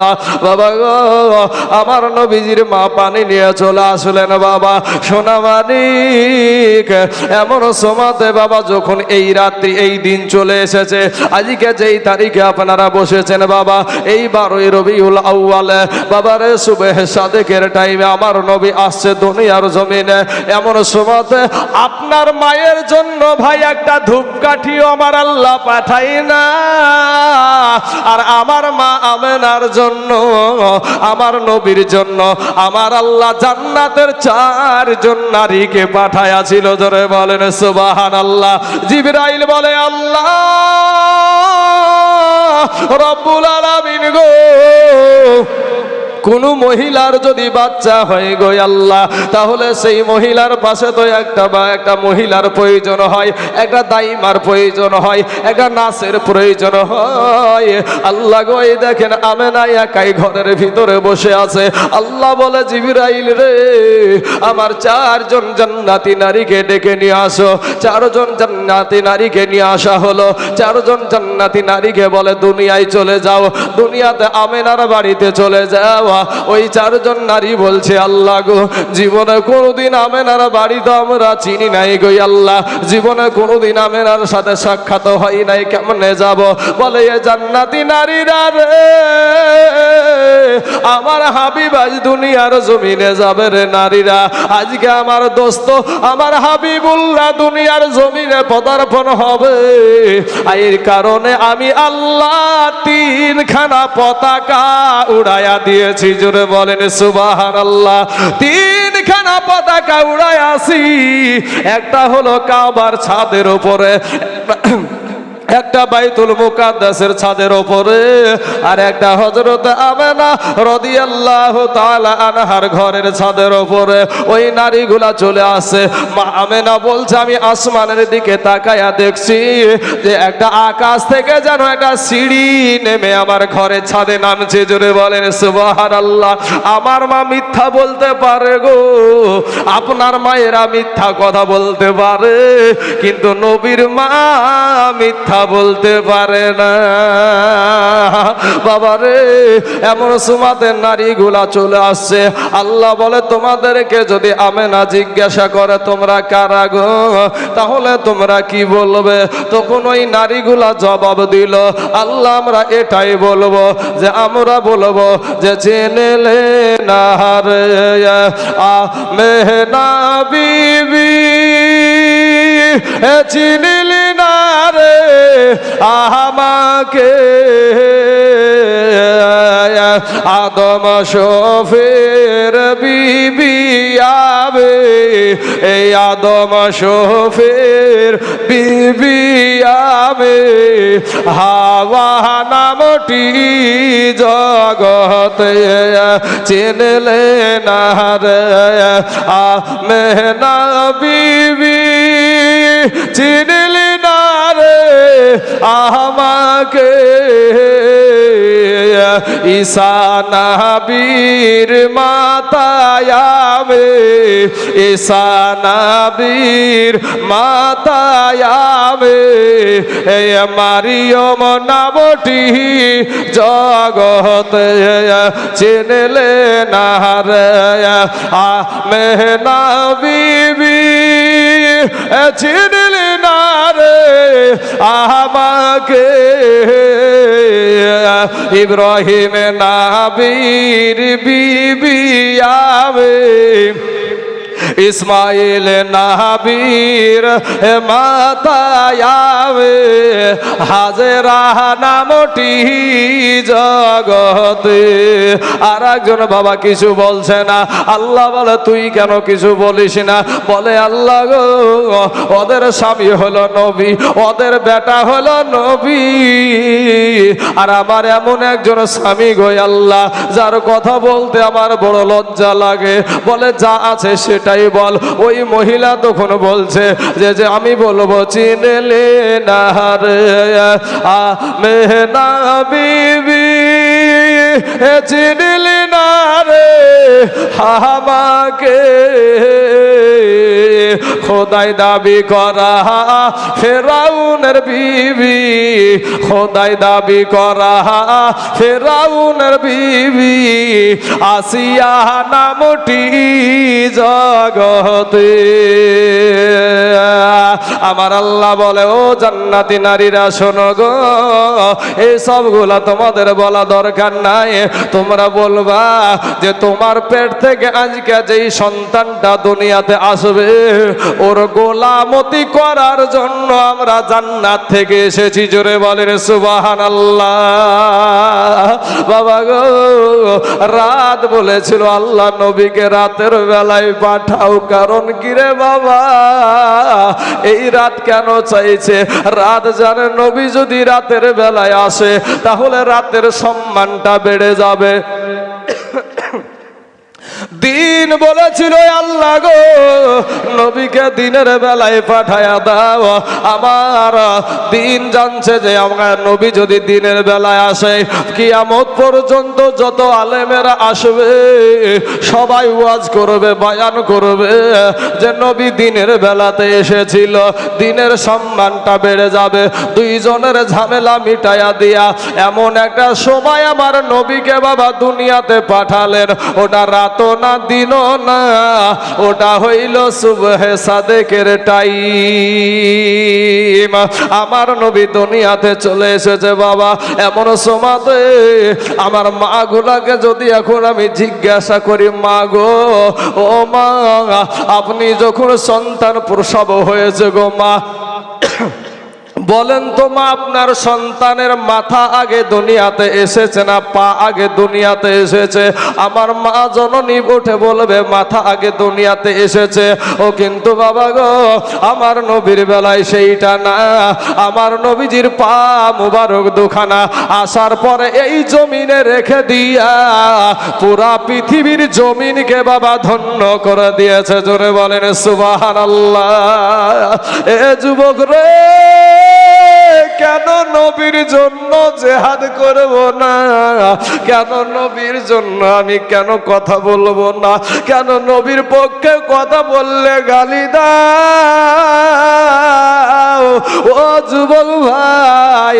বাবা গো, আমার নবীজির মা পানি নিয়ে চলে আসলেন বাবা। সোনা মানিক, এমন সমাতে বাবা যখন এই রাত্রি, এই দিন চলে এসেছে, আজকে যেই তারিখে আপনারা বসেছেন বাবা, এই বারোই রবিউল আউয়ালে বাবারে সুবেহ সাদেকের টাইমে আমার নবী আসছে দুনিয়ার জমিনে। এমন সমাতে আপনার মায়ের জন্য ভাই একটা ধূপকাঠিও আমার আল্লাহ পাঠাই না। আর আমার মা আমেনার জন্য আমার নবীর জন্য, আমার আল্লাহ জান্নাতের চার চারজন নারীকে পাঠায়াছিল ধরে বলেন সুবাহান আল্লাহ জিবরাইল বলে, আল্লাহ, রব্বুল আলামিন গো কোন মহিলার যদি বাচ্চা হয়ে গো আল্লাহ, তাহলে সেই মহিলার পাশে তো একটা বা একটা মহিলার প্রয়োজন হয়, একটা দাইমার প্রয়োজন হয়, একটা নাচের প্রয়োজন হয়। আল্লাহ গো দেখেন আমেনা একাই ঘরের ভিতরে বসে আছে। আল্লাহ বলে, জিবিরাইল রে, আমার চারজন জান্নাতি নারীকে ডেকে নিয়ে আসো। চারজন জান্নাতি নারীকে নিয়ে আসা হলো। চারজন জান্নাতি নারীকে বলে, দুনিয়ায় চলে যাও। দুনিয়াতে আমেনার বাড়িতে চলে যাও। ওই চারজন নারী বলছে, আল্লাহ গো, জীবনে কোনোদিন আমেনার বাড়িতে আমরা চিনি নাই গো আল্লাহ। জীবনে কোনোদিন আমেনার সাথে সাক্ষাৎ হয় নাই, কেমনে যাব? বলে, এ জান্নাতি নারীরা রে, আমার হাবিব আজ দুনিয়ার জমিনে যাবে রে নারীরা। আজকে আমার দোস্ত, আমার হাবিবুল্লাহ দুনিয়ার জমিনে পদার্পণ হবে। এর কারণে আমি আল্লাহ তিনখানা পতাকা উড়াইয়া দিয়েছি। জোরে বলেন সুবাহান আল্লাহ তিনখানা পতাকা উড়ায় আসি। একটা হলো কাবার ছাদের উপরে। একটা বাইতুল মুকাদ্দাসের ছাদের ওপরে আর একটা হজরত আমেনা রাদিয়াল্লাহু তাআলা আনহার ঘরের ছাদের ওপরে ওই নারীগুলা চলে আসে। মা আমেনা বলছে, আমি আসমানের দিকে তাকায়া দেখছি যে একটা আকাশ থেকে যেন একটা সিঁড়ি নেমে আমার ঘরের ছাদে নামছে। জোরে বলেন, সুবহানাল্লাহ, আমার মা মিথ্যা বলতে পারে গো। আপনার মায়েরা মিথ্যা কথা বলতে পারে, কিন্তু নবীর মা মিথ্যা বলতে পারে না। বাবারে এমন সুমাতে নারীগুলা চলে আসছে। আল্লাহ বলে, তোমাদেরকে যদি আমেনা জিজ্ঞাসা করে, তোমরা কারা গো? তাহলে তোমরা কি বলবে? তখন ওই নারীগুলা জবাব দিল, আল্লাহ, আমরা এটাই বলব যে, আমরা বলব যে চেনেলে না রে মেহনা বিবি চিনিলি রে আমাকে, আদম শফের বিবি আবে, এই আদম শফের বিবি আবে, হাওয়া নামটি জগতে চিনলে না রে মেহনা বিবি চিনলি না রে আমাকে ঈশানাবীর মাতায়াবে ঈশানাবীর মাতায়াবে এ মারিয়ম, নামটি জগতে চিনলে না রে। মেহনা বিবি চিনলি না রে। আমাকে ইব্রাহিম নাবির বিবি আবে। ইসমাইল নাবির মাতায়াবে হাজেরা নামটি জগতে। আর একজন বাবা কিছু বলছে না, আল্লাহ বলে, তুই কেন কিছু বলিস না? বলে, আল্লাহ গো, ওদের স্বামী হলো নবী, ওদের বেটা হলো নবী। আর আমার এমন একজন স্বামী গো আল্লাহ, যার কথা বলতে আমার বড় লজ্জা লাগে। বলে, যা আছে সেটাই যাই বল, ওই মহিলা তখন বলছে, যে যে, আমি বলব, চিনলে না রে মেহনা বিবি চিনলি না রে, আমাকে খোদাই দাবি করা, ফেরাউনের বিবি, খোদাই দাবি করা, ফেরাউনের বিবি, আসিয়া নামটি জগতে আমার আল্লাহ বলে, ও জান্নাতি নারীরা, শোনো গো, এই সবগুলা তোমাদের বলা দরকার নাই। তোমরা বলবা যে তোমার পেট থেকে আজকে যেই সন্তানটা দুনিয়াতে আসবে, ওর গোলামতি করার জন্য আমরা জান্নাত থেকে এসেছি। জোরে বলেন সুবাহান আল্লাহ বাবা গো, রাত বলেছিল, আল্লাহ নবীকে রাতের বেলায় পাঠাও। কারণ কিরে বাবা? এই রাত কেন চাইছে? রাত জানে নবী যদি রাতের বেলায় আসে, তাহলে রাতের সম্মানটা বেড়ে যাবে। দিন বলেছিল আল্লাহ গো, নবীকে দিনের বেলায় পাঠায়া দাও। আমার দিন জানছে যে আমার নবী যদি দিনের বেলায় আসে কি কিয়ামত পর্যন্ত যত আলেমেরা আসবে, সবাই ওয়াজ করবে, বায়ান করবে, যে নবী দিনের বেলাতে এসেছিল, দিনের সম্মানটা বেড়ে যাবে। দুইজনের ঝামেলা মিটায়া দিয়া এমন একটা সময় আমার নবীকে বাবা দুনিয়াতে পাঠালেন। ওটা রাতও না দিনও না, ওটা হইল সুবহে সাদেকের টাইম। আমার নবী দুনিয়াতে চলে এসেছে, বাবা, এমন সমাতে আমার মা গুলাকে যদি এখন আমি জিজ্ঞাসা করি, মা গো, ও মা, আপনি যখন সন্তান প্রসব হয়েছে গো, মা বলেন তো মা, আপনার সন্তানের মাথা আগে দুনিয়াতে এসেছে না, পা আগে দুনিয়াতে এসেছে? আমার মা জননী উঠে বলবে, মাথা আগে দুনিয়াতে এসেছে। ও কিন্তু বাবা গো, আমার নবীর বেলায় সেইটা না। আমার নবীজির পা মুবারক দুখানা। আসার পরে এই জমিনে রেখে দিয়া পুরা পৃথিবীর জমিনকে বাবা ধন্য করে দিয়েছে। জোরে বলেন সুবাহান আল্লাহ এ যুবক রে কেন নবীর জন্য জেহাদ করব না? কেন নবীর জন্য আমি কেন কথা বলব না? কেন নবীর পক্ষে কথা বললে গালি দাও ও যুবক ভাই,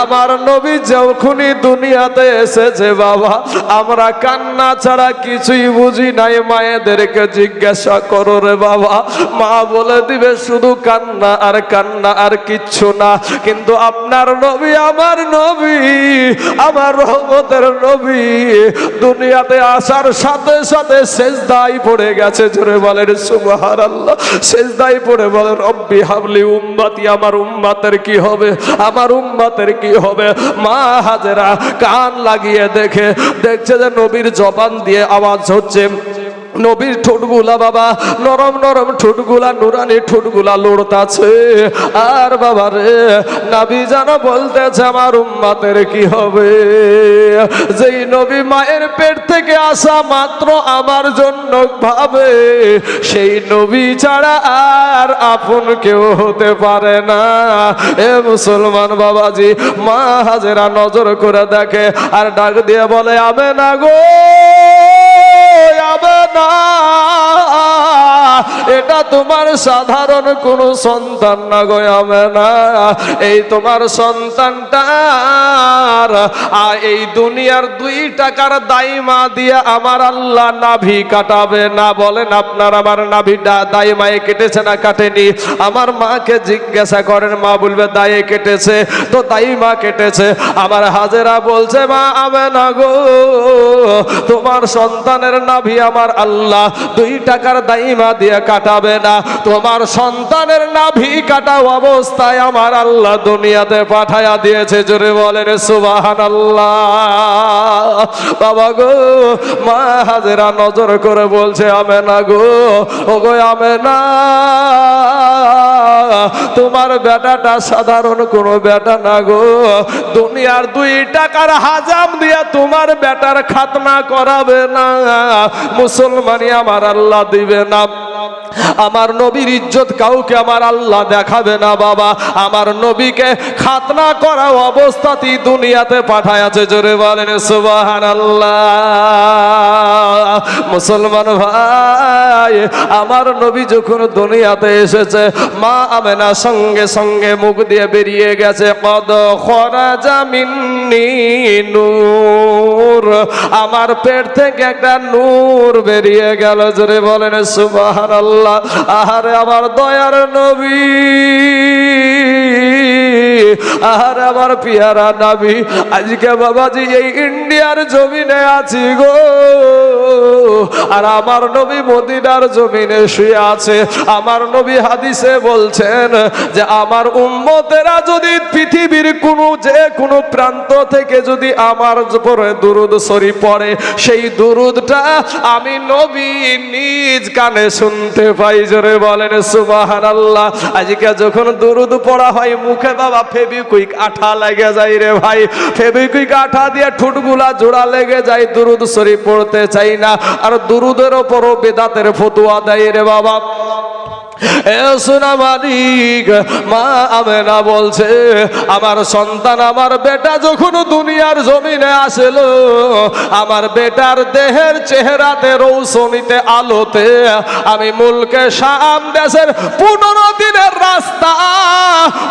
আমার নবী যখনই দুনিয়াতে এসেছে বাবা, আমরা কান্না ছাড়া কিছুই বুঝি নাই, মায়েদেরকে জিজ্ঞাসা করো রে বাবা। মা বলে দিবে, শুধু কান্না আর কান্না আর কিচ্ছু না, কিন্তু আপনার নবী আমার নবী, আমার রহমতের নবী, দুনিয়াতে আসার সাথে সাথে শেষদাই পড়ে গেছে। জোরে বলেন সুবহান আল্লাহ শেষদাই পড়ে বলেন, রব্বি হাবলি উম্মাতি আমার উম্মাতের কি হবে? আমার উম্মাতের কি হবে? মা হাজেরা কান লাগিয়ে দেখে, দেখছে যে নবীর জবান দিয়ে আওয়াজ হচ্ছে। নবীর ঠোঁটগুলা বাবা, নরম নরম ঠোঁটগুলা, নুরানি ঠোঁটগুলা লড়তাছে। আর বাবা রে, নাবি যেন বলতেছে, আমার উম্মাতের কি হবে? যেই নবী মায়ের পেট থেকে আসা মাত্র আমার জন্য ভাবে, সেই নবী ছাড়া আর আপন কেউ হতে পারে না। এ মুসলমান বাবাজি, মা হাজেরা নজর করে দেখে আর ডাক দিয়ে বলে, আবে না গো এটা তোমার সাধারণ কোন সন্তান না গয়াবে না। এই তোমার সন্তানটার আর এই দুনিয়ার দুই টাকার দাইমা দিয়ে আমার আল্লাহ নাভি কাটাবে না। বলেন আপনার আমার নাভিটা দাইমায়ে কেটেছে না কাটেনি? আমার মাকে জিজ্ঞাসা করেন, মা বলবে দায়ে কেটেছে। তো দাইমা কেটেছে। আমার হাজেরা বলছে, মা আবে না গো। তোমার সন্তানের নাভি আমার আল্লাহ দুই টাকার দাইমা দিয়ে কাটাবে না। তোমার সন্তানের নাভি কাটা অবস্থায় আমার আল্লাহ দুনিয়াতে পাঠায়া দিয়েছে। জোরে বলেন সুবাহান আল্লাহ বাবা গো, মা হাজেরা নজর করে বলছে আমে না গো ও গো আমে না তোমার বেটাটা সাধারণ কোনো বেটা না গো। দুনিয়ার দুই টাকার হাজাম দিয়া তোমার বেটার খাতনা করাবে না। মুসলমানি আমার আল্লাহ দিবে না। আমার নবীর ইজ্জত কাউকে আমার আল্লাহ দেখাবে না, বাবা। আমার নবীকে খাতনা করা অবস্থাতেই দুনিয়াতে পাঠায়াছে, জোরে বলেন সুবাহান আল্লাহ মুসলমান ভাই, আমার নবী যখন দুনিয়াতে এসেছে, মা আমেনা সঙ্গে সঙ্গে মুখ দিয়ে বেরিয়ে গেছে, কদ খরাজা মিন্নি নূর। আমার পেট থেকে একটা নূর বেরিয়ে গেল, জোরে বলেন সুবাহ আল্লাহ আহারে আমার দয়ার নবী। আহারে আমার পিয়ারা নাবি, আজকে বাবাজি এই ইন্ডিয়ার জমিনে আছি গো। আর আমার নবী মদিনার জমিনে শুয়ে আছে। আমার নবী হাদিসে বলছেন যে, আমার উম্মতেরা যদি পৃথিবীর কোনো যে কোনো প্রান্ত থেকে যদি আমার উপরে দুরুদ সরি পড়ে, সেই দুরুদটা আমি নবী নিজ কানে শুনতে পাই। জোরে বলেন সুবাহান আল্লাহ আজকে যখন দুরুদ পড়া হয়, মুখে বাবা ফেবিকুইক আঠা লেগে যায় রে ভাই। ফেবিকুইক আঠা দিয়ে ঠুটগুলা জোড়া লেগে যায়, দুরুদ শরীফ পড়তে চাই না। আর দুরুদের ওপরও বেদাতের ফতুয়া দেয় রে বাবা। মালিক, মা আমেনা বলছে, আমার সন্তান আমার বেটা যখন দুনিয়ার জমিনে আমার বেটার দেহের চেহারাতে রৌশনীতে আলোতে আমি মুলকে শাম দেশের পনেরো দিনের রাস্তা,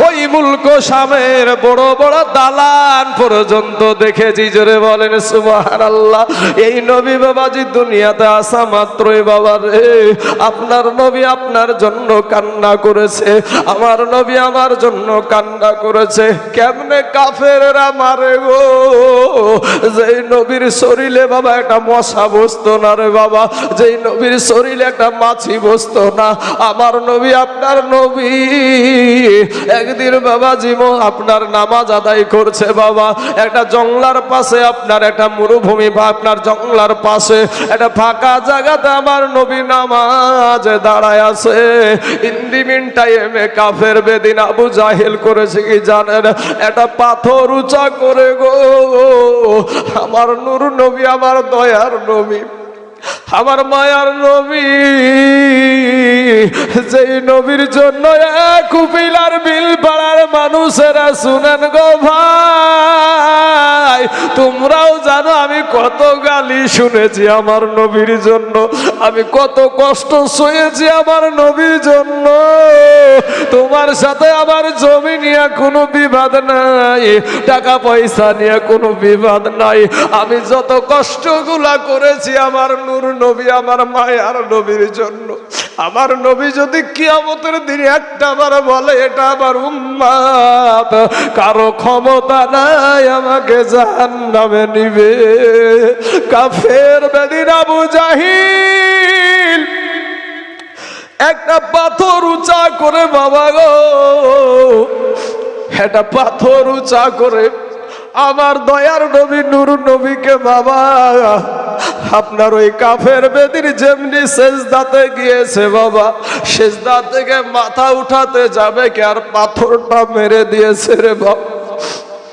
ওই মুলক শামের বড় বড় দালান পর্যন্ত দেখেছি। জোরে বলেন আল্লাহ এই নবী বাবাজি দুনিয়াতে আসা মাত্রই বাবা রে। আপনার নবী আপনার জন্য কান্না করেছে। আমার নবী আমার জন্য কান্না করেছে। কেমনে কাফেররা মারে গো? যেই নবীর শরীরে বাবা একটা মশা বসতো না রে বাবা। যেই নবীর শরীরে একটা মাছি বসতো না। আমার নবী আপনার নবী। একদিন বাবা জীবন আপনার নামাজ আদায় করছে বাবা। একটা জংলার পাশে আপনার একটা মরুভূমি বা আপনার জংলার পাশে একটা ফাঁকা জায়গাতে আমার নবী নামাজ দাঁড়ায় আছে। ইন্দিমিন টাইমে কাফের বেদিন আবু জাহিল করেছে কি জানেন একটা পাথর উঁচা করে গো আমার নূর নবী আমার দয়ার নবী আমার মায়ার নবী, যেই নবীর জন্য এক উপিলার বিল পাড়ার মানুষেরা শুনেন গো ভাই, তোমরাও জানো আমি কত গালি শুনেছি আমার নবীর জন্য, আমি কত কষ্ট শুয়েছি আমার নবীর জন্য। তোমার সাথে আমার জমি নিয়ে কোনো বিবাদ নাই, টাকা পয়সা নিয়ে কোনো বিবাদ নাই। আমি যত কষ্টগুলা করেছি আমার নূর নবী, আমার মায়ার নবীর জন্য। আমার নবী যদি কিয়ামতের দিন একটা বার বলে, এটা আমার উম্মাত কারও ক্ষমতা নাই আমাকে জাহান নামে নিবে। কাফের বেদিন আবু একটা পাথর উঁচা করে বাবা গো। একটা পাথর উঁচা করে আমার দয়ার নবী, নুর নবীকে বাবা। আপনার ওই কাফের বেদির যেমনি সেজদাতে গিয়েছে বাবা, সেজদা থেকে মাথা উঠাতে যাবে কি আর পাথরটা মেরে দিয়েছে রে বাবা।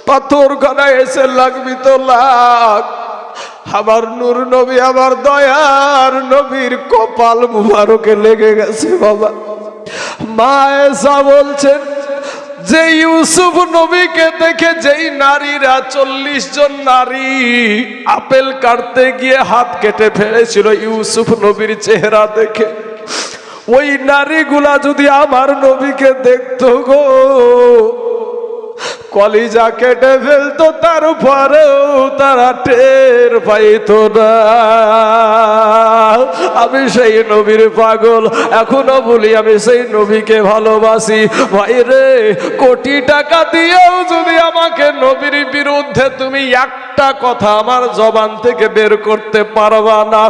পাথর খানা এসে লাগবি তো লাগ আমার নূর নবী, আমার দয়ার নবীর কপাল মুবারকে লেগে গেছে বাবা। মা এসা বলছেন, যে ইউসুফ নবীকে দেখে যেই নারীরা চল্লিশ জন নারী আপেল কাটতে গিয়ে হাত কেটে ফেলেছিল ইউসুফ নবীর চেহারা দেখে, ওই নারীগুলা যদি আমার নবীকে দেখত গো কলিজা কেটে ফেলতো তারপরেও তারা টের পাইতো না। আমি সেই নবীর পাগল, এখনও বলি আমি সেই নবীকে ভালোবাসি। ভাই রে কোটি টাকা দিয়েও যদি আমাকে নবীর বিরুদ্ধে তুমি একটা কথা আমার জবান থেকে বের করতে পারবা না।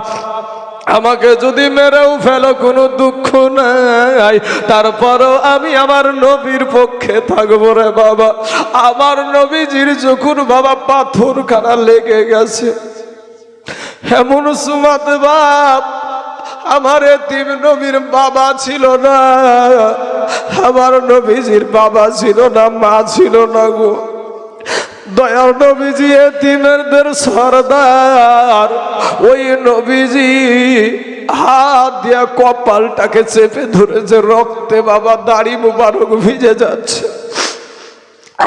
আমাকে যদি মেরেও ফেলো, কোনো দুঃখ নাই। তারপরও আমি আমার নবীর পক্ষে থাকব রে বাবা। আমার নবীজির যখন বাবা পাথর খানা লেগে গেছে এমন সুমাত বাপ, আমার এতিম নবীর বাবা ছিল না। আমার নবীজির বাবা ছিল না, মা ছিল না গো। দয়াল নবীজি এতিমেরদের সরদার। ওই নবীজি হাত দিয়া কপালটাকে চেপে ধরেছে, রক্তে বাবা দাড়ি মুবারক ভিজে যাচ্ছে।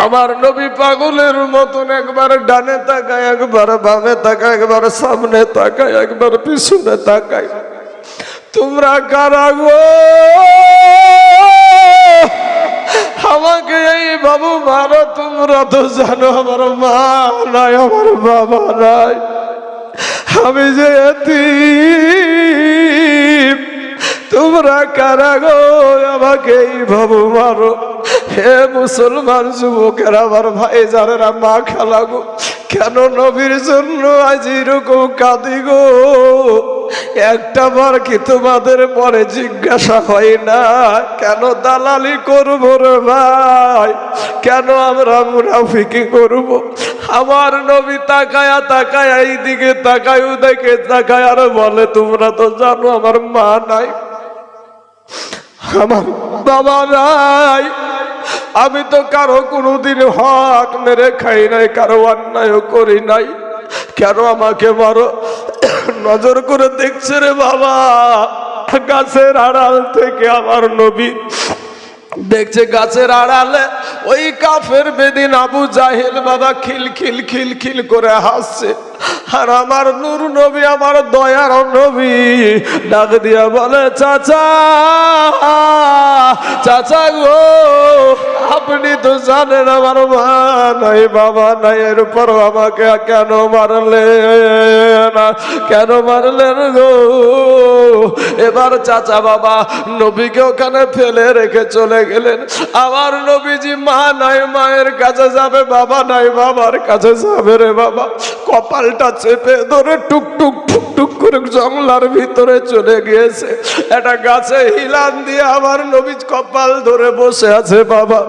আমার নবী পাগলের মতন একবার ডানে তাকায়, একবার বামে তাকায়, একবার সামনে তাকায়, একবার পিছনে তাকায়। তোমরা কারা গো? আমাকে এই বাবু মারো, তোমরা তো জানো আমার মা নাই, আমার বাবা নাই। আমি যে এতিম, তোমরা কারা গো? আমাকে এই ভাবো মারো। হে মুসলমান যুবকের, আমার ভাই যারা মা খালাগো কেন নবীর জন্য আজ এরকম কাঁদি গো? একটা বার কি তোমাদের পরে জিজ্ঞাসা হয় না? কেন দালালি করব রে ভাই? কেন আমরা মুনাফিকি করব? আমার নবী তাকায়া তাকায়া এইদিকে তাকায়, ওদিকে তাকায়, আর বলে, তোমরা তো জানো আমার মা নাই, আমার বাবা নাই। আমি তো কারও কোনোদিন হক মেরে খাই নাই, কারও অন্যায় করি নাই। কেন আমাকে মারো? নজর করে দেখছে রে বাবা। গাছের আড়াল থেকে আমার নবী দেখছে গাছের আড়ালে ওই কাফের বেদিন আবু জাহেল বাবা খিল খিল খিল খিল করে হাসছে। আর আমার নূর নবী, আমার দয়ার নবী ডাক দিয়া বলে, চাচা চাচা গো, আপনি তো জানেন আমার মা নাই, বাবা নাই, এরপর আমাকে কেন মারলেন? কেন মারলেন গো? এবার চাচা বাবা নবীকে ওখানে ফেলে রেখে চলে গেলেন। আমার নবীজি মা নাই মায়ের কাছে যাবে, বাবা নাই বাবার কাছে যাবে রে বাবা। কপালটা চেপে ধরে টুক টুক টুক টুক করে জঙ্গলার ভিতরে চলে গিয়েছে। একটা গাছে হিলান দিয়ে আমার নবী কপাল ধরে বসে আছে বাবা।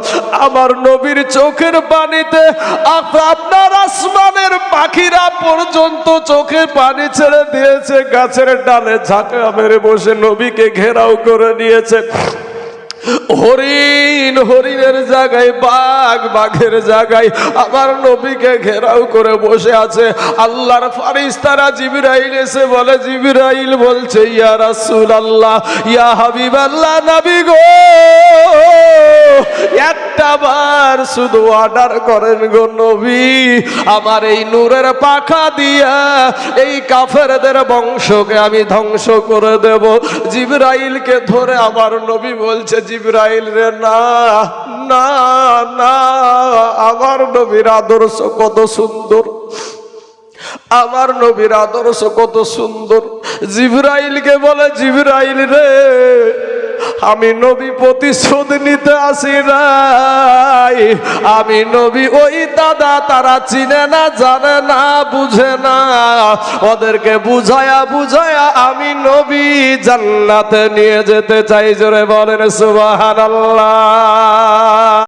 আমার নবীর চোখের পানিতে আপনার আসমানের পাখিরা পর্যন্ত চোখে পানি ছেড়ে দিয়েছে। গাছের ডালে ঝাঁকা মেরে বসে নবীকে ঘেরাও করে নিয়েছে। হরিণ, হরিণের জায়গায়, বাঘ, বাঘের জায়গায় আমার নবীকে ঘেরাও করে বসে আছে। আল্লাহর ফারিস্তারা জিবরাইল এসে বলে, জিবরাইল বলছে, ইয়া রাসূল আল্লাহ ইয়া হাবিব আল্লাহ নবী গো, একটা বার শুধু অর্ডার করেন গো নবী। আমার এই নূরের পাখা দিয়া এই কাফেরদের বংশকে আমি ধ্বংস করে দেব। জিবরাইলকে ধরে আমার নবী বলছে জিবরাইল রে, না না না, আমার নবীর আদর্শ কত সুন্দর। আমার নবীর আদর্শ কত সুন্দর। জিব্রাইলকে বলে, জিব্রাইল রে আমি নবী প্রতিশোধ নিতে আসি নাই। আমি নবী ওই দাদা, তারা চিনে না, জানে না, বুঝে না। ওদেরকে বুঝায়া বুঝায়া আমি নবী জান্নাতে নিয়ে যেতে চাই। জোরে বলেন সুবহানাল্লাহ।